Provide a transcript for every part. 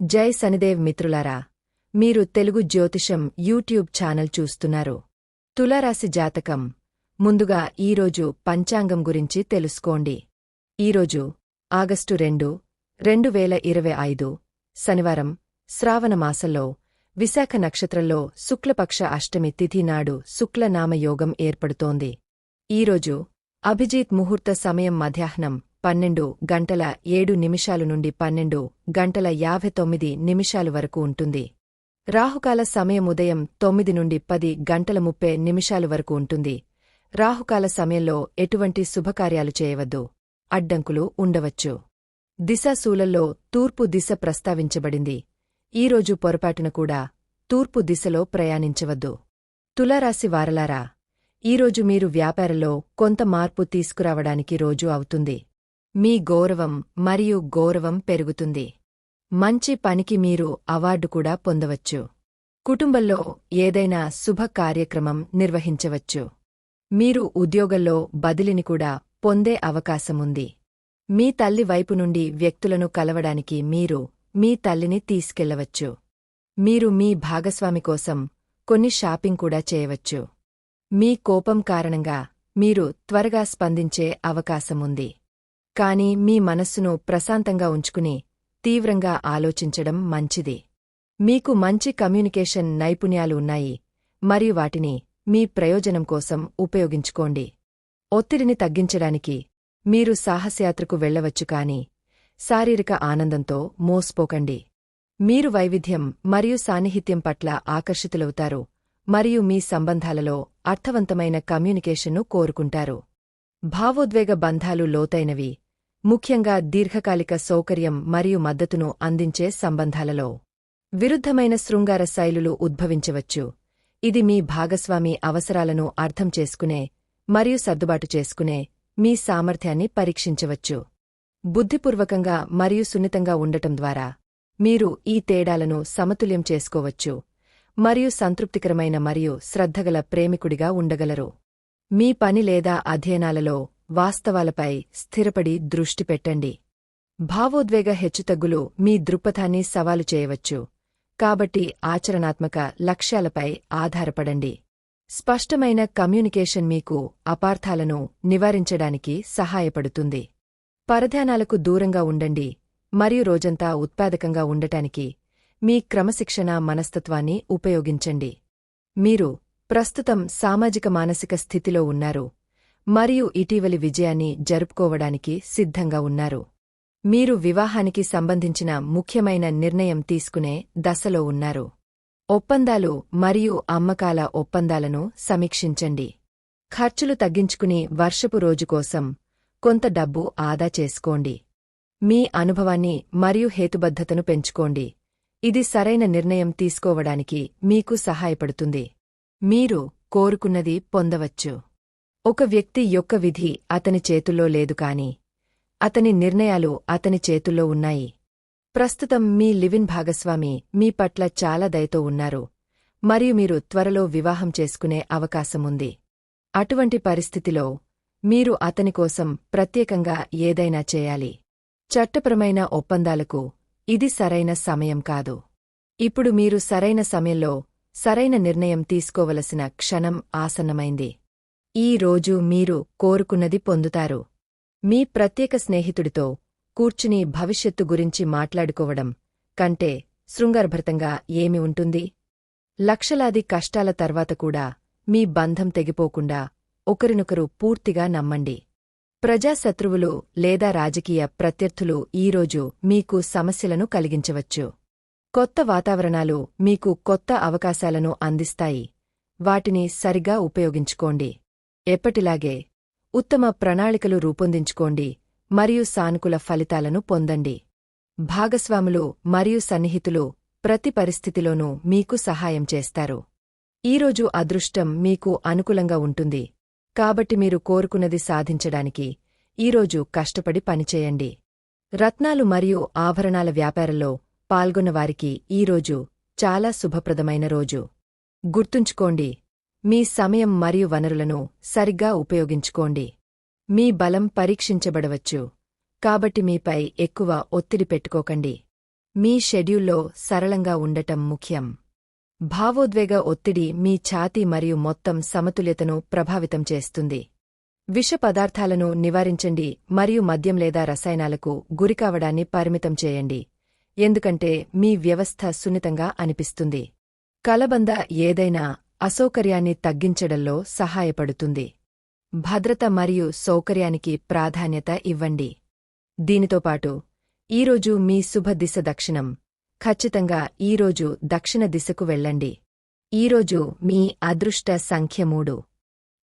జై శనిదేవ్ మిత్రులారా మీరు తెలుగు జ్యోతిషం యూట్యూబ్ ఛానల్ చూస్తున్నారు. తులారాశి జాతకం. ముందుగా ఈరోజు పంచాంగం గురించి తెలుసుకోండి. ఈరోజు ఆగస్టు రెండు రెండు వేల ఇరవై ఐదు శనివారం శ్రావణ మాసంలో విశాఖ నక్షత్రంలో శుక్లపక్ష అష్టమి తిథి నాడు శుక్లనామయోగం ఏర్పడుతోంది. ఈరోజు అభిజిత్ ముహూర్త సమయం మధ్యాహ్నం పన్నెండు గంటల ఏడు నిమిషాలు నుండి పన్నెండు గంటల యాభై తొమ్మిది నిమిషాలు వరకు ఉంటుంది. రాహుకాల సమయం ఉదయం తొమ్మిది నుండి పది గంటల ముప్పై నిమిషాలు వరకు ఉంటుంది. రాహుకాల సమయంలో ఎటువంటి శుభకార్యాలు చేయవద్దు. అడ్డంకులు ఉండవచ్చు. దిశాశూలల్లో తూర్పు దిశ ప్రస్తావించబడింది. ఈరోజు పొరపాటున కూడా తూర్పు దిశలో ప్రయాణించవద్దు. తులారాశి వారలారా ఈరోజు మీరు వ్యాపారంలో కొంత మార్పు తీసుకురావడానికి రోజు అవుతుంది. మీ గౌరవం మరియు గౌరవం పెరుగుతుంది. మంచి పనికి మీరు అవార్డు కూడా పొందవచ్చు. కుటుంబంలో ఏదైనా శుభ కార్యక్రమం నిర్వహించవచ్చు. మీరు ఉద్యోగంలో బదిలిని కూడా పొందే అవకాశముంది మీ తల్లి వైపు నుండి వ్యక్తులను కలవడానికి మీరు మీ తల్లిని తీసుకెళ్ళవచ్చు. మీరు మీ భాగస్వామి కోసం కొన్ని షాపింగ్ కూడా చేయవచ్చు. మీ కోపం కారణంగా మీరు త్వరగా స్పందించే అవకాశముంది కాని మీ మనస్సును ప్రశాంతంగా ఉంచుకుని తీవ్రంగా ఆలోచించడం మంచిది. మీకు మంచి కమ్యూనికేషన్ నైపుణ్యాలు ఉన్నాయి మరియు వాటిని మీ ప్రయోజనం కోసం ఉపయోగించుకోండి. ఒత్తిడిని తగ్గించడానికి మీరు సాహసయాత్రకు వెళ్ళవచ్చు కాని శారీరక ఆనందంతో మోస్పోకండి. మీరు వైవిధ్యం మరియు సాన్నిహిత్యం పట్ల ఆకర్షితులవుతారు మరియు మీ సంబంధాలలో అర్థవంతమైన కమ్యూనికేషన్ను కోరుకుంటారు. భావోద్వేగ బంధాలు లోతైనవి ముఖ్యంగా దీర్ఘకాలిక సౌకర్యం మరియు మద్దతును అందించే సంబంధాలలో విరుద్ధమైన శృంగార శైలులు ఉద్భవించవచ్చు. ఇది మీ భాగస్వామి అవసరాలను అర్థం చేసుకునే మరియు సర్దుబాటు చేసుకునే మీ సామర్థ్యాన్ని పరీక్షించవచ్చు. బుద్ధిపూర్వకంగా మరియు సున్నితంగా ఉండటం ద్వారా మీరు ఈ తేడాలను సమతుల్యం చేసుకోవచ్చు మరియు సంతృప్తికరమైన మరియు శ్రద్ధగల ప్రేమికుడిగా ఉండగలరు. మీ పని లేదా అధ్యయనాలలో వాస్తవాలపై స్థిరపడి దృష్టి పెట్టండి. భావోద్వేగ హెచ్చుతగ్గులు మీ దృక్పథాన్ని సవాలు చేయవచ్చు. కాబట్టి ఆచరణాత్మక లక్ష్యాలపై ఆధారపడండి. స్పష్టమైన కమ్యూనికేషన్ మీకు అపార్థాలను నివారించడానికి సహాయపడుతుంది. పరధ్యానాలకు దూరంగా ఉండండి మరియు రోజంతా ఉత్పాదకంగా ఉండటానికి మీ క్రమశిక్షణ మనస్తత్వాన్ని ఉపయోగించండి. మీరు ప్రస్తుతం సామాజిక మానసిక స్థితిలో ఉన్నారు. మరియు ఇటీవలి విజయాన్ని జరుపుకోవడానికి సిద్ధంగా ఉన్నారు. మీరు వివాహానికి సంబంధించిన ముఖ్యమైన నిర్ణయం తీసుకునే దశలో ఉన్నారు. ఒప్పందాలు మరియు అమ్మకాల ఒప్పందాలను సమీక్షించండి. ఖర్చులు తగ్గించుకుని వర్షపు రోజు కోసం కొంత డబ్బు ఆదా చేసుకోండి. మీ అనుభవాన్ని మరియు హేతుబద్ధతను పెంచుకోండి. ఇది సరైన నిర్ణయం తీసుకోవడానికి మీకు సహాయపడుతుంది. మీరు కోరుకున్నది పొందవచ్చు. ఒక వ్యక్తి యొక్క విధి అతని చేతుల్లో లేదు కాని అతని నిర్ణయాలు అతని చేతుల్లో ఉన్నాయి. ప్రస్తుతం మీ లివిన్ భాగస్వామి మీ పట్ల చాలా దయతో ఉన్నారు. మరియు మీరు త్వరలో వివాహం చేసుకునే అవకాశముంది అటువంటి పరిస్థితిలో మీరు అతని కోసం ప్రత్యేకంగా ఏదైనా చేయాలి. చట్టపరమైన ఒప్పందాలకు ఇది సరైన సమయం కాదు. ఇప్పుడు మీరు సరైన సమయంలో సరైన నిర్ణయం తీసుకోవలసిన క్షణం ఆసన్నమైంది. ఈ రోజు మీరు కోరుకున్నది పొందుతారు. మీ ప్రత్యేక స్నేహితుడితో కూర్చుని భవిష్యత్తు గురించి మాట్లాడుకోవడం కంటే శృంగారభరితంగా ఏమి ఉంటుంది? లక్షలాది కష్టాల తర్వాత కూడా మీ బంధం తెగిపోకుండా ఒకరినొకరు పూర్తిగా నమ్మండి. ప్రజాశత్రువులు లేదా రాజకీయ ప్రత్యర్థులు ఈరోజు మీకు సమస్యలను కలిగించవచ్చు. కొత్త వాతావరణాలు మీకు కొత్త అవకాశాలను అందిస్తాయి. వాటిని సరిగా ఉపయోగించుకోండి. ఎప్పటిలాగే ఉత్తమ ప్రణాళికలు రూపొందించుకోండి మరియు సానుకూల ఫలితాలను పొందండి. భాగస్వాములు మరియు సన్నిహితులు ప్రతి పరిస్థితిలోనూ మీకు సహాయం చేస్తారు. ఈరోజు అదృష్టం మీకు అనుకూలంగా ఉంటుంది. కాబట్టి మీరు కోరుకున్నది సాధించడానికి ఈరోజు కష్టపడి పనిచేయండి. రత్నాలు మరియు ఆభరణాల వ్యాపారంలో పాల్గొన్నవారికి ఈరోజు చాలా శుభప్రదమైన రోజు. గుర్తుంచుకోండి మీ సమయం మరియు వనరులను సరిగ్గా ఉపయోగించుకోండి. మీ బలం పరీక్షించబడవచ్చు. కాబట్టి మీపై ఎక్కువ ఒత్తిడి పెట్టుకోకండి. మీ షెడ్యూల్లో సరళంగా ఉండటం ముఖ్యం. భావోద్వేగ ఒత్తిడి మీ ఛాతీ మరియు మొత్తం సమతుల్యతను ప్రభావితం చేస్తుంది. విష పదార్థాలను నివారించండి మరియు మద్యం లేదా రసాయనాలకు గురికావడాన్ని పరిమితం చేయండి. ఎందుకంటే మీ వ్యవస్థ సున్నితంగా అనిపిస్తుంది. కలబంద ఏదైనా అసౌకర్యాన్ని తగ్గించడంలో సహాయపడుతుంది. భద్రత మరియు సౌకర్యానికి ప్రాధాన్యత ఇవ్వండి. దీనితోపాటు ఈరోజు మీ శుభదిశ దక్షిణం. ఖచ్చితంగా ఈరోజు దక్షిణ దిశకు వెళ్ళండి. ఈరోజు మీ అదృష్ట సంఖ్య మూడు.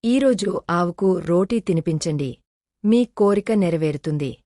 ఈరోజు ఆవుకు రోటీ తినిపించండి. మీ కోరిక నెరవేరుతుంది.